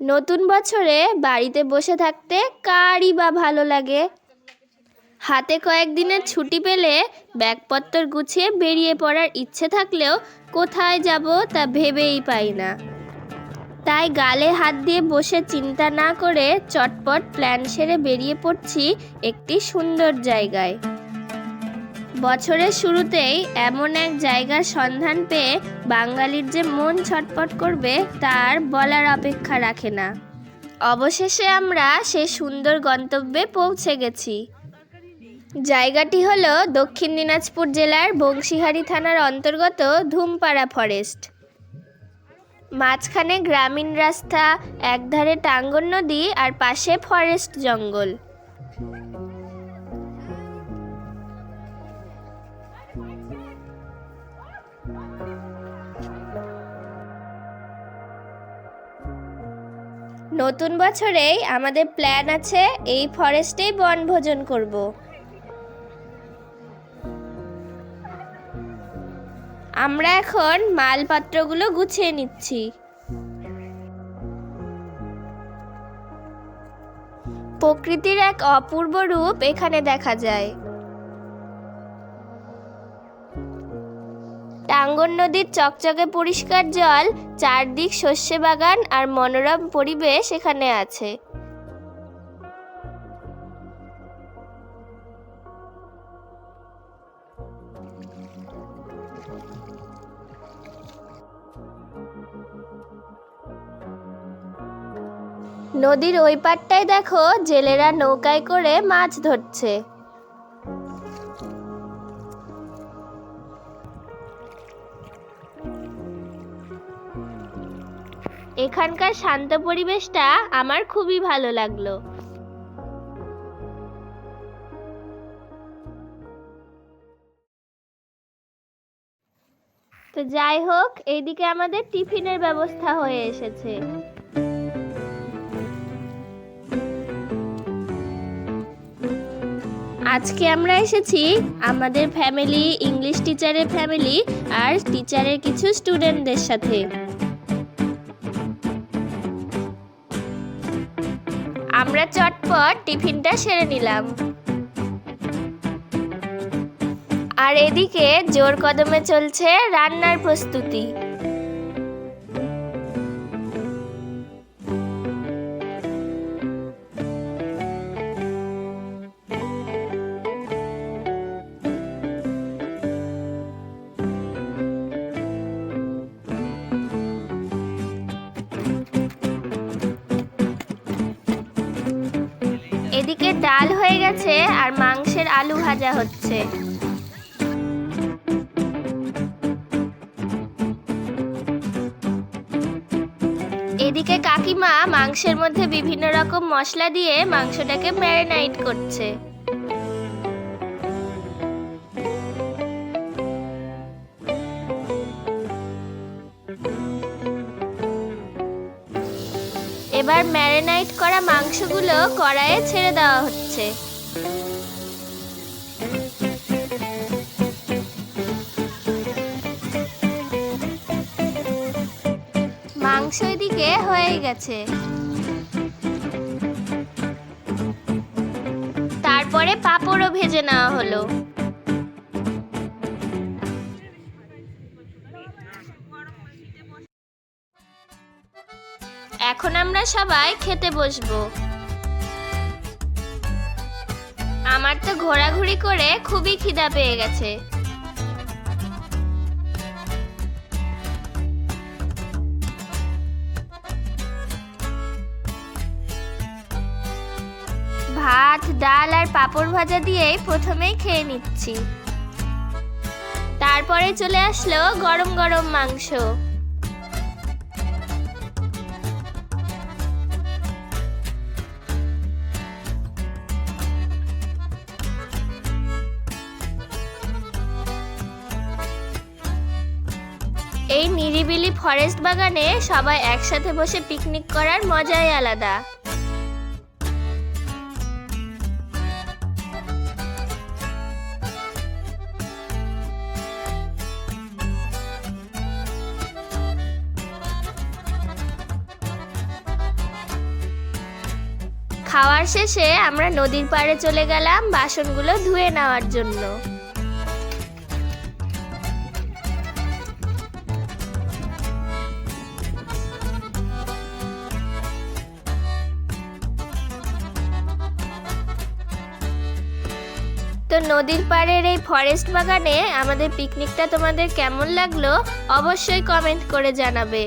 নতুন বছরে বাড়িতে বসে থাকতে কারই বা ভালো লাগে? হাতে কয়েকদিনের ছুটি পেলে ব্যাগপত্তর গুছিয়ে বেরিয়ে পড়ার ইচ্ছে থাকলেও কোথায় যাব তা ভেবেই পাই না। তাই গালে হাত দিয়ে বসে চিন্তা না করে চটপট প্ল্যান সেরে বেরিয়ে পড়ছি একটি সুন্দর জায়গায়। বছরের শুরুতেই এমন এক জায়গার সন্ধান পেয়ে বাঙালির যে মন ছটপট করবে, তার বলার অপেক্ষা রাখে না। অবশেষে আমরা সে সুন্দর গন্তব্যে পৌঁছে গেছি। জায়গাটি হল দক্ষিণ দিনাজপুর জেলার বংশীহারি থানার অন্তর্গত ধুমপাড়া ফরেস্ট। মাঝখানে গ্রামীণ রাস্তা, একধারে টাঙ্গন নদী আর পাশে ফরেস্ট জঙ্গল। নতুন বছরেই আমাদের প্ল্যান আছে এই ফরেস্টেই বনভোজন করব। আমরা এখন মালপত্রগুলো গুছিয়ে নিচ্ছি। প্রকৃতির এক অপূর্ব রূপ এখানে দেখা যায়। টাঙ্গন নদীর চকচকে পরিষ্কার জল, চারদিক শস্যে বাগান আর মনোরম পরিবেশ এখানে আছে। নদীর ওই পাড়টায় দেখো জেলেরা নৌকায় করে মাছ ধরছে। এখানকার শান্ত পরিবেশটা আমার খুবই ভালো লাগল। তো যাই হোক, এইদিকে আমাদের টিফিনের ব্যবস্থা হয়ে এসেছে। আজকে আমরা এসেছি আমাদের ফ্যামিলি ইংলিশ টিচারের ফ্যামিলি আর টিচারের কিছু স্টুডেন্টদের সাথে। আমরা চটপট টিফিনটা সেরে নিলাম। আর এদিকে জোর কদমে চলছে রান্নার প্রস্তুতি। এদিকে ডাল হয়ে গেছে আর মাংসের আলু ভাজা হচ্ছে। এদিকে কাকিমা মাংসের মধ্যে বিভিন্ন রকম মশলা দিয়ে মাংসটাকে ম্যারিনাইট করছে। এবার ম্যারিনাইট করা মাংসগুলো কড়াইয়ে ছেড়ে দেওয়া হচ্ছে। মাংস এদিকে হয়ে গেছে। তারপরে পাঁপড়ও ভেজে নেওয়া হলো। এখন আমরা সবাই খেতে বসবো। আমার তো ঘোরাঘুরি করে খুবই খিদা পেয়ে গেছে। ভাত, ডাল আর পাঁপড় ভাজা দিয়ে প্রথমেই খেয়ে নিচ্ছি। তারপরে চলে আসলো গরম গরম মাংস। এই নিরিবিলি ফরেস্ট বাগানে সবাই একসাথে বসে পিকনিক করার মজাই আলাদা। খাওয়ার শেষে আমরা নদীর পাড়ে চলে গেলাম বাসনগুলো ধুয়ে নেওয়ার জন্য। তো নদীর পাড়ের এই ফরেস্ট বাগানে আমাদের পিকনিকটা তোমাদের কেমন লাগল অবশ্যই কমেন্ট করে জানাবে।